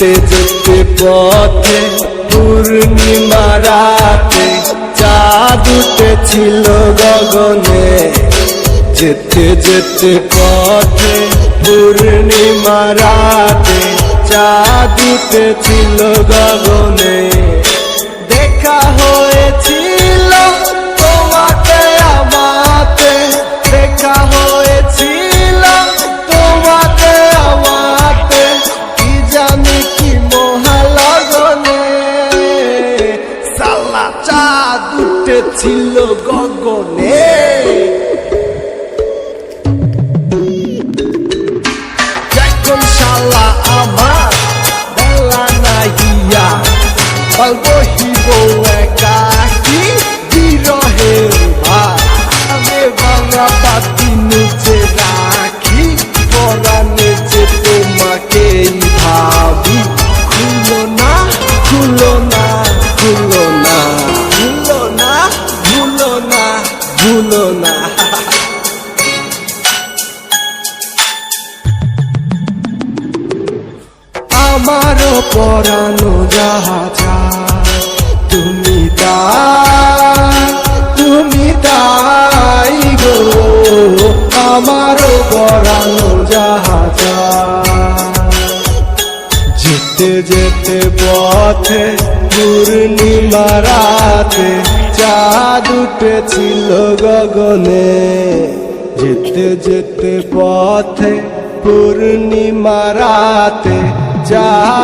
যেতে যেতে পথে পূর্ণিমা রাতে চাঁদ উঠেছিল গগনে। যেতে যেতে পথে পূর্ণিমা রাতে চাঁদ উঠেছিল গগনে। উঠেছিল গগনে। না। আমারও পরানো যাহা তুমি তাই তুমি তাই গো। আমারও পরানো যাহা যেতে যেতে পথে পূর্ণিমা রাতে চাঁদ উঠেছিল গগনে। যেতে যেতে পথে পূর্ণিমা রাতে চাঁদ